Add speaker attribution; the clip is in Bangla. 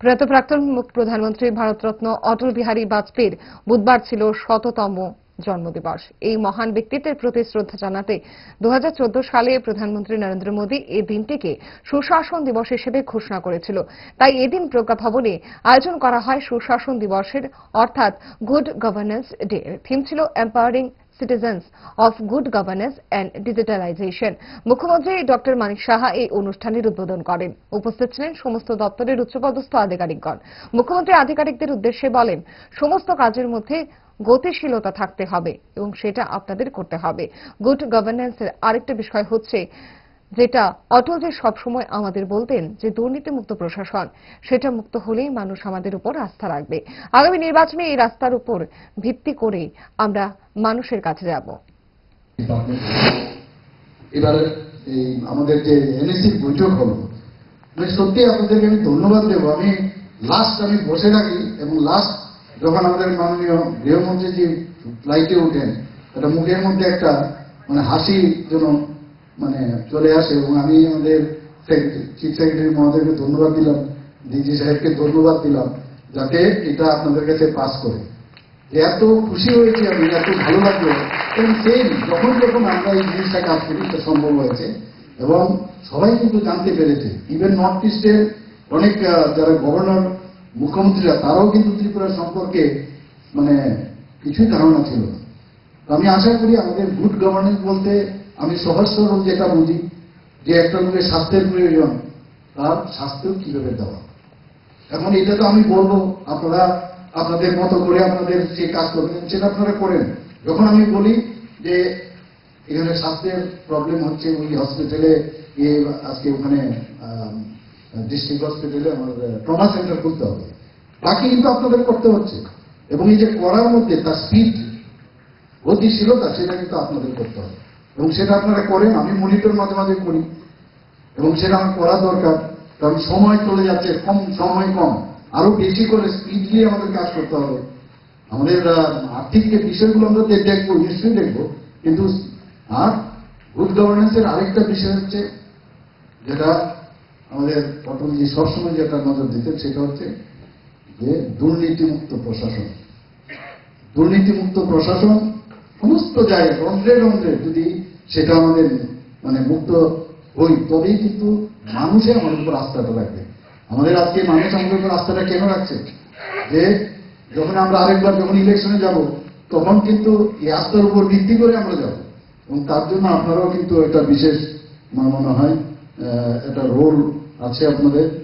Speaker 1: প্রয়াত প্রাক্তন প্রধানমন্ত্রী ভারতরত্ন অটল বিহারী বাজপেয়ীর বুধবার ছিল শততম জন্মদিবস। এই মহান ব্যক্তিত্বের প্রতি শ্রদ্ধা জানাতে দু হাজার চোদ্দ সালে প্রধানমন্ত্রী নরেন্দ্র মোদী এই দিনটিকে সুশাসন দিবস হিসেবে ঘোষণা করেছিল। তাই এদিন প্রজ্ঞা ভবনে আয়োজন করা হয় সুশাসন দিবসের, অর্থাৎ গুড গভর্নেন্স ডে থিম ছিল empowering citizens of good governance and digitalization মুখ্যমন্ত্রী ডক্টর মানিক সাহা এই অনুষ্ঠানের উদ্বোধন করেন। উপস্থিত ছিলেন সমস্ত দপ্তরের উচ্চপদস্থ আধিকারিকগণ। মুখ্যমন্ত্রী আধিকারিকদের উদ্দেশ্যে বলেন, সমস্ত কাজের মধ্যে গতিশীলতা থাকতে হবে এবং সেটা আপনাদের করতে হবে। গুড গভর্নেন্সের আরেকটা বিষয় হচ্ছে যেটা অটলজি সবসময় আমাদের বলতেন যে দুর্নীতিমুক্ত প্রশাসন, সেটা মুক্ত হলেই মানুষ আমাদের উপর আস্থা রাখবে। আগামী নির্বাচনে এই রাস্তার উপর ভিত্তি করে আমরা মানুষের কাছে যাব।
Speaker 2: এবারে আমাদের যে এনএসসি বৈঠক হলো মানে সত্যি আপনাদেরকে আমি ধন্যবাদ দেবো। আমি লাস্ট আমি বসে থাকি এবং লাস্ট যখন আমাদের মাননীয় গৃহমন্ত্রী যে ফ্লাইটে ওঠেন, একটা মুখের মধ্যে একটা মানে হাসি যেন মানে চলে আসে এবং আমি আমাদের চিফ সেক্রেটারি মহোদয়কে ধন্যবাদ দিলাম ডিজি সাহেবকে ধন্যবাদ দিলাম, যাতে এটা আপনাদের কাছে পাস করে। এত খুশি হয়েছি আমি, এত ভালো লাগল। এবং সেই যখন যখন আমরা এই জিনিসটা কাজ করি, এটা সম্ভব হয়েছে। এবং সবাই কিন্তু জানতে পেরেছে। ইভেন নর্থ ইস্টের অনেক যারা গভর্নর মুখ্যমন্ত্রীরা, তারাও কিন্তু ত্রিপুরা সম্পর্কে মানে কিছুই ধারণা ছিল আমি আশা করি আমাদের গুড গভর্নেন্স বলতে আমি সহজ সরল যেটা বুঝি, যে একটা লোকের স্বাস্থ্যের প্রয়োজন, তার স্বাস্থ্য কীভাবে দেওয়া? এখন এটা তো আমি বলব, আপনারা আপনাদের মতো করে আপনাদের যে কাজ করবেন, সেটা আপনারা করেন। যখন আমি বলি যে এখানে স্বাস্থ্যের প্রবলেম হচ্ছে ওই হসপিটালে গিয়ে আজকে ওখানে ডিস্ট্রিক্ট হসপিটালে আমাদের ট্রমা সেন্টার খুলতে হবে। বাকি কিন্তু আপনাদের করতে হচ্ছে। এবং এই যে করার মধ্যে তার স্পিড গতিশীলতা, সেটা কিন্তু আপনাদের করতে হবে। এবং সেটা আপনারা করেন, আমি মনিটর মাঝে মাঝে করি। এবং সেটা আমার করা দরকার, কারণ সময় চলে যাচ্ছে, কম, সময় কম। আরও বেশি করে স্পিড দিয়ে আমাদের কাজ করতে হবে। আমাদের আর্থিক যে বিষয়গুলো আমরা দেখব, নিশ্চয়ই দেখব, কিন্তু আর গুড গভর্নেন্সের আরেকটা বিষয় হচ্ছে, যেটা আমাদের অটলজি সবসময় যেটা নজর দিতেন, সেটা হচ্ছে যে দুর্নীতিমুক্ত প্রশাসন। দুর্নীতিমুক্ত প্রশাসন সমস্ত জায়গায়, রন্ধ্রে রন্ধ্রে যদি সেটা আমাদের মানে মুক্ত হই। তবেই কিন্তু মানুষের আমাদের উপর আস্থাটা রাখবে আমাদের আজকে মানুষ আমাদের উপর আস্থাটা কেন রাখছে? যে যখন আমরা আরেকবার যখন ইলেকশনে যাব, তখন কিন্তু এই আস্থার উপর ভিত্তি করে আমরা যাব। এবং তার জন্য আপনারাও কিন্তু একটা বিশেষ, আমার মনে হয় একটা রোল আছে আপনাদের।